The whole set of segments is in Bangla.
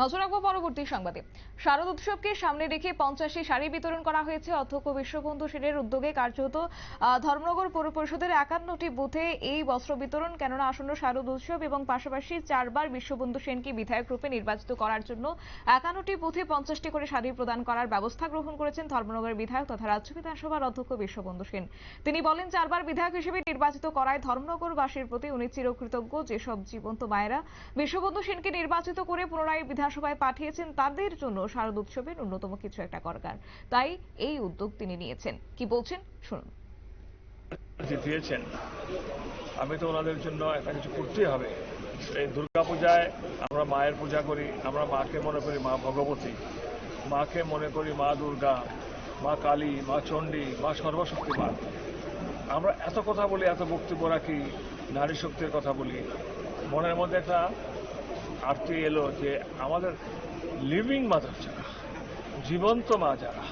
নজর রাখব পরবর্তী সংবাদে। শারদ উৎসবকে সামনে রেখে পঞ্চাশটি শাড়ি বিতরণ করা হয়েছে। অধ্যক্ষ বিশ্ববন্ধু সেনের উদ্যোগে কার্যত ধর্মনগর পৌর পরিষদের একান্নটি বুথে এই বস্ত্র বিতরণ, কেননা আসন্ন শারদ উৎসব এবং পাশাপাশি চারবার বিশ্ববন্ধু সেনকে বিধায়ক রূপে নির্বাচিত করার জন্য একান্নটি বুথে পঞ্চাশটি করে শাড়ি প্রদান করার ব্যবস্থা গ্রহণ করেছেন ধর্মনগরের বিধায়ক তথা রাজ্য বিধানসভার অধ্যক্ষ বিশ্ববন্ধু সেন। তিনি বলেন, চারবার বিধায়ক হিসেবে নির্বাচিত করায় ধর্মনগরবাসীর প্রতি উনি চিরকৃতজ্ঞ, যেসব জীবন্ত মায়েরা বিশ্ববন্ধু সেনকে নির্বাচিত করে পুনরায় বিধানসভায় পাঠিয়েছেন তাদের জন্য শারদ উৎসবের ন্যূনতম কিছু একটা করকার তাই এই উদ্যোগ তিনি নিয়েছেন। কি বলছেন? শুনুন। জিতিয়েছেন আমি তো ওনাদের জন্য একটা কিছু করতেই হবে। এই দুর্গা পূজায় আমরা মায়ের পূজা করি, আমরা মাকে মনে করি মা ভগবতী। মাকে মনে করি মা দুর্গা, মা কালী, মা চণ্ডী, মা সর্বশক্তিমান। আমরা এত কথা বলি, এত বক্তব্য রাখি, নারী শক্তির কথা বলি। মনের মধ্যে একটা আরতি এলো যে আমাদের লিভিং মাদার যারা, জীবন্ত মা যারা,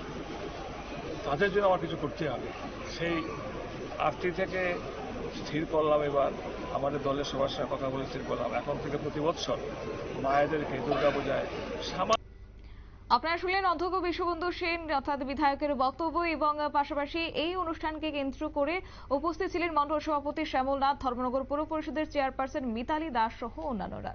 তাদের জন্য আমার কিছু করতে হবে। সেই আরতি থেকে স্থির করলাম এবার, আমাদের দলের সবার সঙ্গে কথা বলে স্থির করলাম। এখন থেকে প্রতি বছর মায়েদেরকে দুর্গাপূজায় সামা আপনারা শুনলেন অধ্যক্ষ বিশ্ববন্ধু সেন, অর্থাৎ বিধায়কের বক্তব্য এবং পাশাপাশি এই অনুষ্ঠানকে কেন্দ্র করে উপস্থিত ছিলেন মন্ডল সভাপতি শ্যামল নাথ ধর্মনগর পৌর পরিষদের চেয়ারপারসন মিতালি দাস সহ অন্যান্যরা।